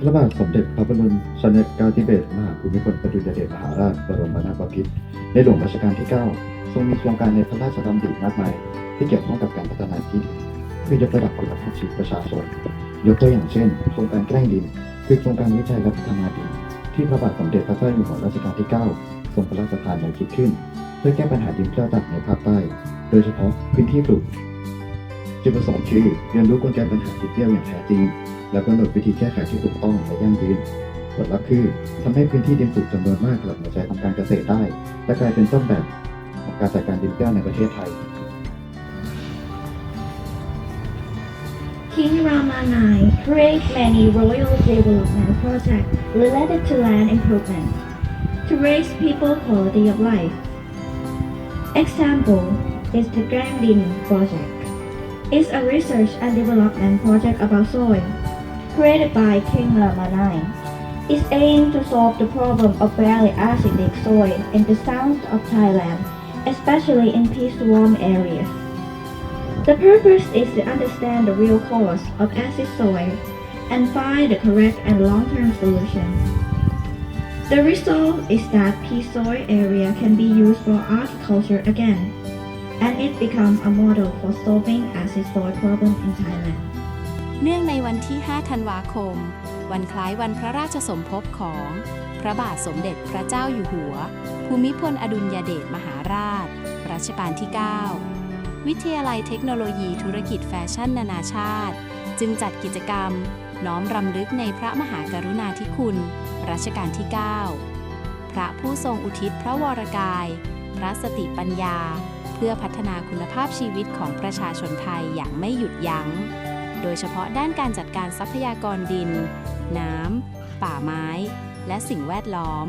พระบาทสมเด็จพระบรมชนกาธิเบศรมหาภูมิพลอดุลยเดชมหาราชบรมนาถบพิตรในหลวงรัชกาลที่ 9 ทรงมีโครงการในพระราชดำริมากมาย ที่เกี่ยวข้องกับการพัฒนาที่ดินเพื่อยกระดับคุณภาพชีวิตประชาชนยกตัวอย่างเช่น โครงการแกล้งดิน คือโครงการวิจัยและพัฒนาดิน ที่พระบาทสมเด็จพระเจ้าอยู่หัวรัชกาลที่ 9 ทรงพระราชทานแนวคิดขึ้น เพื่อแก้ปัญหาดินเกล้าจัดในภาคใต้ โดยเฉพาะพื้นที่ปลูกจุดประสงค์คือเรียนรู้กลไกปัญหาที่เปี้ยวอย่างแท้จริง และกำหนดวิธีแก้ไขที่ถูกต้องและยั่งยืนผลลัพธ์คือทำให้พื้นที่ดินปลูกจำนวนมากกลับมาใช้ทำการเกษตรได้ และกลายเป็นต้นแบบของการจัดการดินเปี้วในประเทศไทย King Rama IX created many royal development projects related to land improvement to raise people quality of life. Example is the Grandin project. It's a research and development project about soil created by King Rama IX. It's aimed to solve the problem of very acidic soil in the south of Thailand, especially in peace-warm areas. The purpose is to understand the real cause of acid soil and find the correct and long-term solution. The result is that pea soil area can be used for agriculture again, and it becomes a model for solving acid soil problem in Thailand. เนื่องในวันที่ 5 ธันวาคม วันคล้ายวันพระราชสมภพของ พระบาทสมเด็จพระเจ้าอยู่หัว ภูมิพลอดุลยเดชมหาราช รัชกาลที่ 9 วิทยาลัยเทคโนโลยีธุรกิจแฟชั่นนานาชาติ จึงจัดกิจกรรม น้อมรำลึกในพระมหากรุณาธิคุณ รัชกาลที่ 9 พระผู้ทรงอุทิศพระวรกาย พระสติปัญญา เพื่อพัฒนาคุณภาพชีวิตของประชาชนไทยอย่างไม่หยุดยัง้ง โดยเฉพาะด้านการจัดการทรัพยากรดิน น้ำ ป่าไม้ และสิ่งแวดล้อม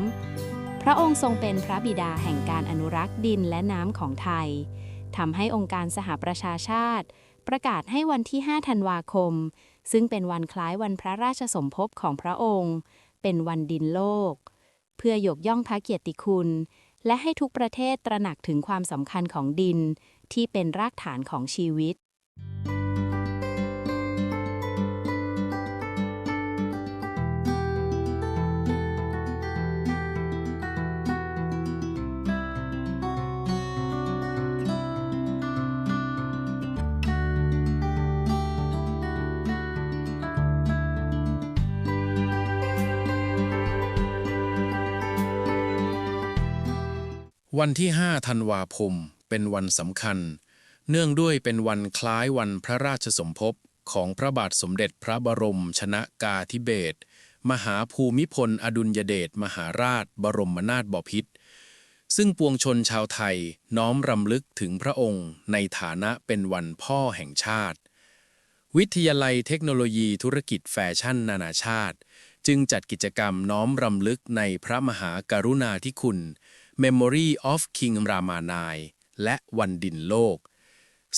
พระองค์ทรงเป็นพระบิดาแห่งการอนุรักษ์ดินและน้ำของไทยทำให้องค์การสหประชาชาติ ประกาศให้วันที่ 5 ธันวาคม ซึ่งเป็นวันคล้ายวันพระราชสมภพของพระองค์ เป็นวันดินโลก เพื่อยกย่องพระเกียรติคุณ และให้ทุกประเทศตระหนักถึงความสำคัญของดิน ที่เป็นรากฐานของชีวิต วันที่ 5 ธันวาคมเป็นวันสำคัญ เนื่องด้วยเป็นวันคล้ายวันพระราชสมภพของพระบาทสมเด็จพระบรมชนกาธิเบศรมหาภูมิพล อดุลยเดชมหาราช บรมนาถบพิตรซึ่งปวงชนชาวไทยน้อมรำลึกถึงพระองค์ในฐานะเป็นวันพ่อแห่งชาติ วิทยาลัยเทคโนโลยีธุรกิจแฟชั่นนานาชาติ จึงจัดกิจกรรมน้อมรำลึกในพระมหากรุณาธิคุณ Memory of King Ramanai และวันดินโลก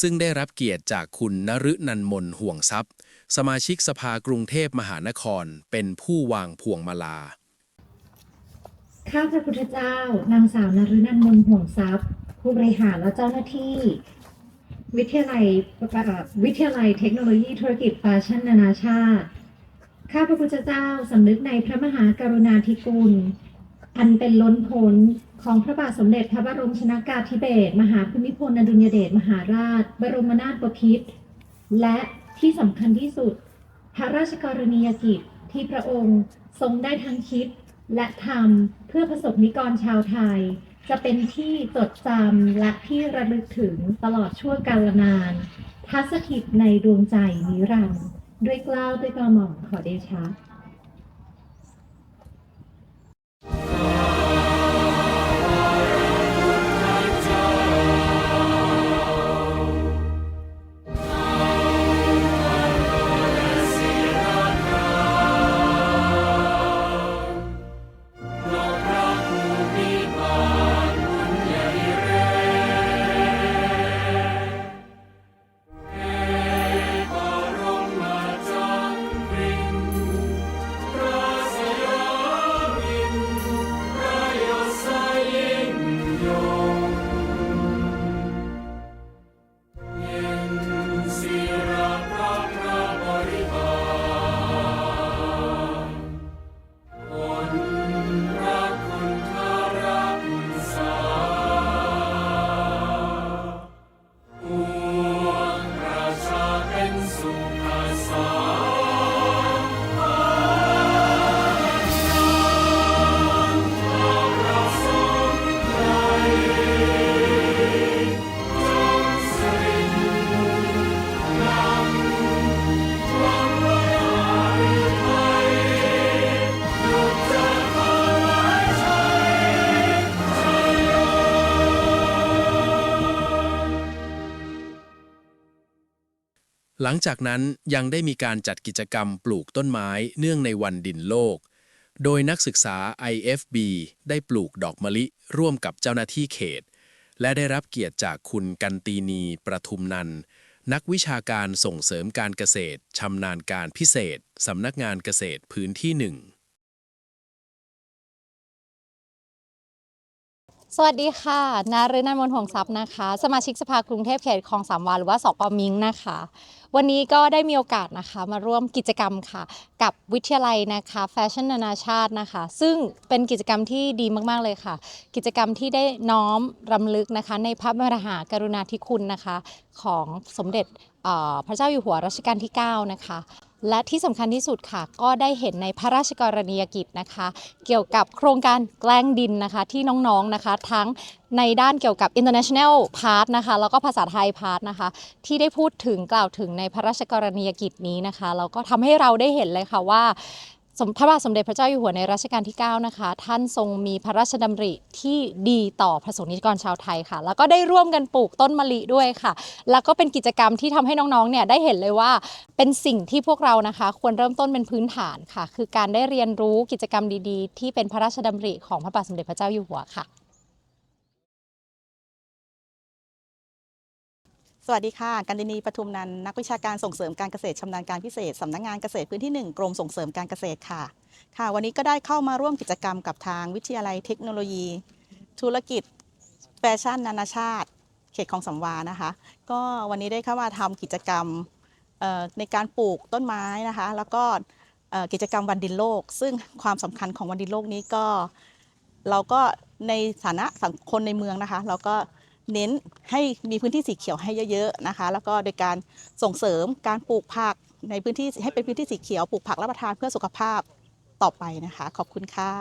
ซึ่งได้รับเกียรติจากคุณนฤนันมนห่วงทรัพย์ สมาชิกสภากรุงเทพมหานคร เป็นผู้วางพวงมาลา ข้าพระพุทธเจ้า นางสาวนฤนันมนห่วงทรัพย์ ผู้บริหารและเจ้าหน้าที่ วิทยาลัยวิทยาลัยเทคโนโลยีธุรกิจแฟชั่นนานาชาติ ข้าพระพุทธเจ้าสำนึกในพระมหากรุณาธิคุณ อันเป็นล้นพ้น ของพระบาทสมเด็จพระบรมชนากาธิเบศรมหาภูมิพลอดุลยเดชมหาราช บรมนาถบพิตรและที่สำคัญที่สุด พระราชกรณียกิจที่พระองค์ทรงได้ทั้งคิดและทำเพื่อประสบนิกรชาวไทย จะเป็นที่จดจำและที่ระลึกถึงตลอดชั่วกาลนาน ทัสถิตในดวงใจนิรันดร์ด้วยกล้าวด้วยกระหม่อมขอเดชะ หลังจากนั้นยังได้มีการจัดกิจกรรมปลูกต้นไม้เนื่องในวันดินโลก โดยนักศึกษา IFB ได้ปลูกดอกมะลิร่วมกับเจ้าหน้าที่เขต และได้รับเกียรติจากคุณกันตีนี ประทุมนัน นักวิชาการส่งเสริมการเกษตรชำนาญการพิเศษ สำนักงานเกษตรพื้นที่หนึ่ง สวัสดีค่ะ นาฤนันท์มนต์ห่วงทรัพย์นะคะ สมาชิกสภากรุงเทพเขตคลองสามวาหรือว่าสกมิงนะคะ วันนี้ก็ได้มีโอกาสนะคะมาร่วมกิจกรรมค่ะ กับวิทยาลัยนะคะแฟชั่นนานาชาตินะคะ ซึ่งเป็นกิจกรรมที่ดีมากๆเลยค่ะ กิจกรรมที่ได้น้อมรำลึกนะคะ ในพระมหากรุณาธิคุณนะคะ ของสมเด็จพระเจ้าอยู่หัวรัชกาลที่ 9 นะคะ และที่สำคัญที่สุดค่ะ ก็ได้เห็นในพระราชกรณียกิจนะคะ เกี่ยวกับโครงการแกล้งดินนะคะที่น้องๆนะคะ ทั้งในด้านเกี่ยวกับ international part นะคะ แล้วก็ภาษาไทย part นะคะ ที่ได้พูดถึงกล่าวถึงในพระราชกรณียกิจนี้นะคะแล้วก็ทำให้เราได้เห็นเลยค่ะว่า พระบาทสมเด็จพระเจ้าอยู่หัวในรัชกาลที่ 9 นะคะ ท่านทรงมีพระราชดำริที่ดีต่อพระสงฆ์นิกรชาวไทยค่ะ แล้วก็ได้ร่วมกันปลูกต้นมะลิด้วยค่ะ แล้วก็เป็นกิจกรรมที่ทำให้น้องๆเนี่ยได้เห็นเลยว่าเป็นสิ่งที่พวกเรานะคะ ควรเริ่มต้นเป็นพื้นฐานค่ะ คือการได้เรียนรู้กิจกรรมดีๆ ที่เป็นพระราชดำริของพระบาทสมเด็จพระเจ้าอยู่หัวค่ะ สวัสดีค่ะ กันดินีปทุมนันนักวิชาการส่งเสริมการเกษตรชำนาญการพิเศษสำนักงานเกษตรพื้นที่ 1 กรมส่งเสริมการเกษตรค่ะ ค่ะ วันนี้ก็ได้เข้ามาร่วมกิจกรรมกับทางวิทยาลัยเทคโนโลยี ธุรกิจ แฟชั่นนานาชาติ เขตของสำวานะคะ ก็วันนี้ได้เข้ามาทำกิจกรรมในการปลูกต้นไม้นะคะ แล้วก็กิจกรรมวันดินโลก ซึ่งความสำคัญของวันดินโลกนี้ก็เราก็ในฐานะสังคนในเมืองนะคะ เราก็ เน้นให้มีพื้นที่สีเขียวให้เยอะๆนะคะ แล้วก็โดยการส่งเสริมการปลูกผักในพื้นที่ให้เป็นพื้นที่สีเขียวปลูกผักรับประทานเพื่อสุขภาพต่อไปนะคะ ขอบคุณค่ะ